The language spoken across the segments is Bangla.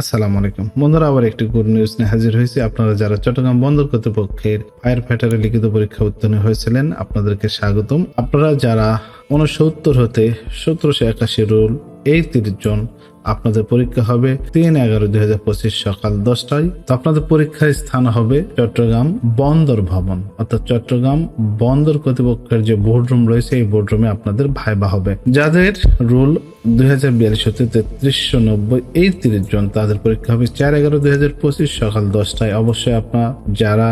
আসসালামু আলাইকুম। বন্ধুরা, আবার একটি গুড নিউজ নিয়ে হাজির হয়েছে। আপনারা যারা চট্টগ্রাম বন্দর কর্তৃপক্ষের ফায়ার ফাইটারে লিখিত পরীক্ষা উত্তীর্ণ হয়েছিলেন, আপনাদেরকে স্বাগতম। আপনারা যারা উনসত্তর হতে সতেরোশো একাশি রুল এই তিরিশ জন আপনাদের পরীক্ষা হবে তিন এগারো দুই হাজার পঁচিশ সকাল দশটায়। তো আপনাদের পরীক্ষার স্থান হবে চট্টগ্রাম বন্দর ভবন। অর্থাৎ চট্টগ্রাম বন্দর কর্তৃপক্ষের যে বোর্ডরুম রয়েছে, এই বোর্ডরুমে আপনাদের ভাইবা হবে। যাদের রুল দুই হাজার বিয়াল্লিশ হতে তেত্রিশশো নব্বই এই তিরিশ জন, তাদের পরীক্ষা হবে চার এগারো দুই হাজার পঁচিশ সকাল দশটায়। অবশ্যই আপনার যারা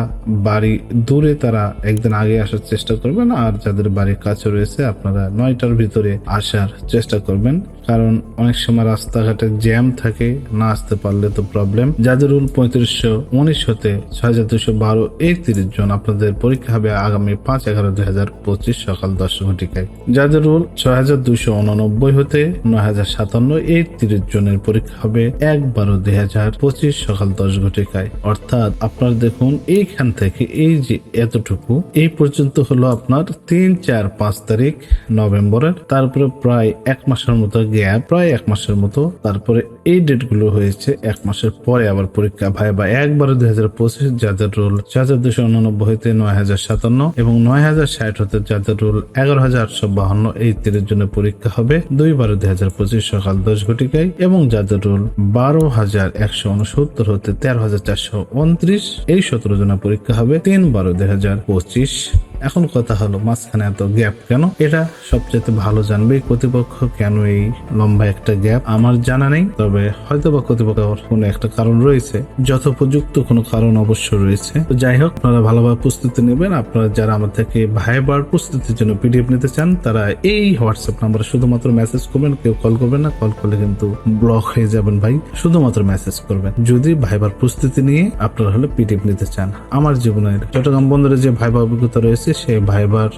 বাড়ি দূরে, তারা একদিন আগে আসার চেষ্টা করবেন, আর যাদের বাড়ির কাছে রয়েছে, আপনারা নয়টার ভিতরে আসার চেষ্টা করবেন। কারণ অনেক সময় রাস্তাঘাটে জ্যাম থাকে, না আসতে পারলে তো প্রবলেম যাদের রুল পঁয়ত্রিশশো উনিশ হতে ছয় হাজার দুশো বারো এই তিরিশ জন আপনাদের পরীক্ষা হবে আগামী পাঁচ এগারো দুই হাজার পঁচিশ সকাল দশ ঘটিকায়। যাদের রুল ছয় হাজার দুশো উননব্বই হতে নয় হাজার সাতান্ন এই তিরিশ জনের পরীক্ষা হবে এক বারো দুই হাজার পঁচিশ সকাল দশ ঘটিকায়। অর্থাৎ আপনার দেখুন, এইখান থেকে এই যে এতটুকু, এই পর্যন্ত হলো আপনার তিন, চার, পাঁচ তারিখ নভেম্বরের। তারপরে প্রায় এক মাসের মতো গ্যাপ প্রায় এক মাসের মতো তারপরে এই ডেটগুলো হয়েছে এক মাসের পরে আবার পরীক্ষা। ভাই, বা একবারে দুই হাজার পঁচিশ, যাদের রোল ছয় হাজার দুশো উননব্বই হতে নয় হাজার সাতান্ন এবং নয় হাজার ষাট হতে যাদের রোল এগারো হাজার আটশো বাহান্ন, এই তিরিশ জন্য পরীক্ষা হবে দুই বারো দুই হাজার পঁচিশ সকাল দশ ঘটিকায় এবং যাদের রোল বারো হাজার একশো উনসত্তর হতে তেরো হাজার চারশো উনত্রিশ, এই সতেরো জনের পরীক্ষা হবে তিন বারো দুই হাজার পঁচিশ। এখন কথা হলো মাঝখানে এত গ্যাপ কেন? এটা সবচেয়ে ভালো জানবে কর্তৃপক্ষ কেন এই লম্বা একটা গ্যাপ? আমার জানা নেই, তবে হয়তো বা কর্তৃপক্ষের কোনো একটা কারণ রয়েছে। যথোপযুক্ত কোনো কারণ অবশ্য রয়েছে। তো যাই হোক, আপনারা ভালোভাবে প্রস্তুতি নেবেন। আপনারা যারা আমার থেকে ভাইবার প্রস্তুতির জন্য পিডিএফ নিতে চান, তারা এই হোয়াটসঅ্যাপ নাম্বারে শুধুমাত্র মেসেজ করবেন, কেউ কল করবেন না। কল করলে কিন্তু ব্লক হয়ে যাবেন ভাই। শুধুমাত্র মেসেজ করবেন। যদি ভাইবার প্রস্তুতি নিয়ে আপনারা হলে পিডিএফ নিতে চান। আমার জীবনের চট্টগ্রাম বন্দরে যে ভাইবার অভিজ্ঞতা রয়েছে সেই ভাইবার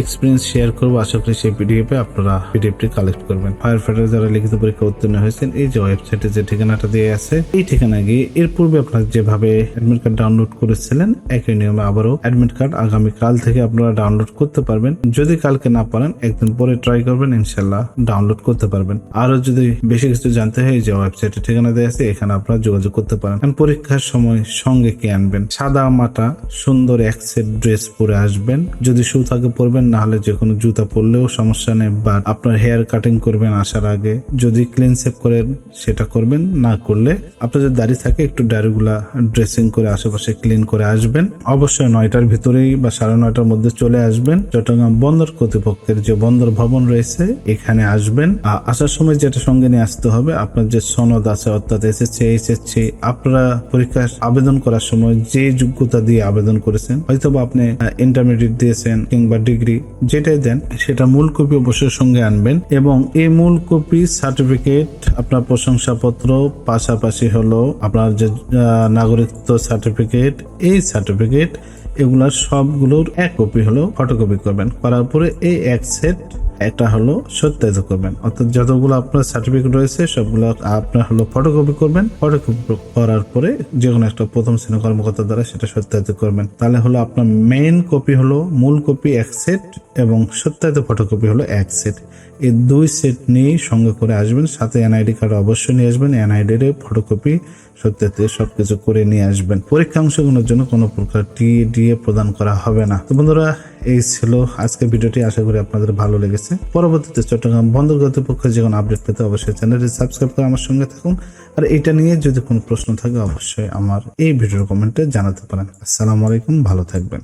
এক্সপিরিয়েন্স শেয়ার করব। আশা করি সেই পিডিএফ আপনারা পিডিএফটি কালেক্ট করবেন। ফায়ার ফাইটার যারা লিখিত পরীক্ষা উত্তীর্ণ হয়েছেন, এই যে ওয়েবসাইটে যে ঠিকানাটা দিয়ে আছে, এই ঠিকানা গিয়ে এর পূর্বে আপনারা যেভাবে অ্যাডমিট কার্ড ডাউনলোড করেছিলেন, একই নিয়মে আবারও অ্যাডমিট কার্ড আগামী কাল থেকে আপনারা ডাউনলোড করতে পারবেন। যদি কালকে না পারেন, একদিন পরে ট্রাই করবেন ইনশাল্লাহ ডাউনলোড করতে পারবেন। আরও যদি বেশি কিছু জানতে হয় যে ওয়েবসাইটে ঠিকানা দেওয়া আছে, এখানে আপনারা যোগাযোগ করতে পারেন। পরীক্ষার সময় সঙ্গে কি আনবেন? সাদা মাটা, সুন্দর এক সেট ড্রেস পরে আসবেন যদি শু থাকে পরবেন, না হলে যে কোনো জুতা পরলেও সমস্যা নেই বা আপনার হেয়ার কাটিং করবেন আসার আগে। যদি ক্লিন সেভ করেন, সেটা করবেন, না করলে আপনার যদি দাড়ি থাকে, একটু দাড়িগুলা ড্রেসিং করে আশেপাশে ক্লিন করে আসবেন। অবশ্যই নয়টার ভিতরেই বা সাড়ে নয়টার মধ্যে চলে আসবেন। চট্টগ্রাম বন্দর কর্তৃপক্ষের যে বন্দর ভবন রয়েছে, এখানে আসবেন। আর আসার সময় যেটা সঙ্গে নিয়ে আসতে হবে, আপনার যে সনদ আছে, অর্থাৎ এসএসসি এইচএসসি আপনারা পরীক্ষা আবেদন করার সময় যে যোগ্যতা দিয়ে আবেদন করেছেন হয়তো আপনি ইন্টারমিডিয়েট দিয়েছেন কিংবা ডিগ্রি যেটাই দেন, সেটা মূল কপি অবশ্যই সঙ্গে আনবেন এবং এই মূল কপি সার্টিফিকেট আপনার প্রশংসাপত্র, পাশাপাশি হলো আপনার যে নাগরিকত্ব সার্টিফিকেট এই সার্টিফিকেট এগুলার সবগুলোর এক কপি হলো ফটোকপি করবেন। করার পরে এই এক সেট একটা হলো সত্যায়িত করবেন। অর্থাৎ যতগুলো আপনার সার্টিফিকেট রয়েছে, সবগুলো আপনার হলো ফটোকপি করবেন। ফটোকপি করার পরে যে কোনো একটা প্রথম শ্রেণি কর্মকর্তা দ্বারা সেটা সত্যায়িত করবেন। তাহলে হলো আপনার মেইন কপি হলো মূল কপি এক সেট এবং সত্যায়িত ফটোকপি হলো এক সেট এই দুই সেট নিয়েই সঙ্গে করে আসবেন। সাথে এনআইডি কার্ড অবশ্যই নিয়ে আসবেন। এনআইডির ফটোকপি সত্যতে সবকিছু করে নিয়ে আসবেন। পরীক্ষা অংশগ্রহণের জন্য কোনো প্রকার টি ডিএ প্রদান করা হবে না। তো বন্ধুরা, এই ছিল আজকের ভিডিওটি। আশা করি আপনাদের ভালো লেগেছে। পরবর্তীতে চট্টগ্রাম বন্দর কর্তৃপক্ষের যে কোনো আপডেট পেতে অবশ্যই চ্যানেলটি সাবস্ক্রাইব করে আমার সঙ্গে থাকুন। আর এটা নিয়ে যদি কোনো প্রশ্ন থাকে, অবশ্যই আমার এই ভিডিওর কমেন্টে জানাতে পারেন। আসসালামু আলাইকুম, ভালো থাকবেন।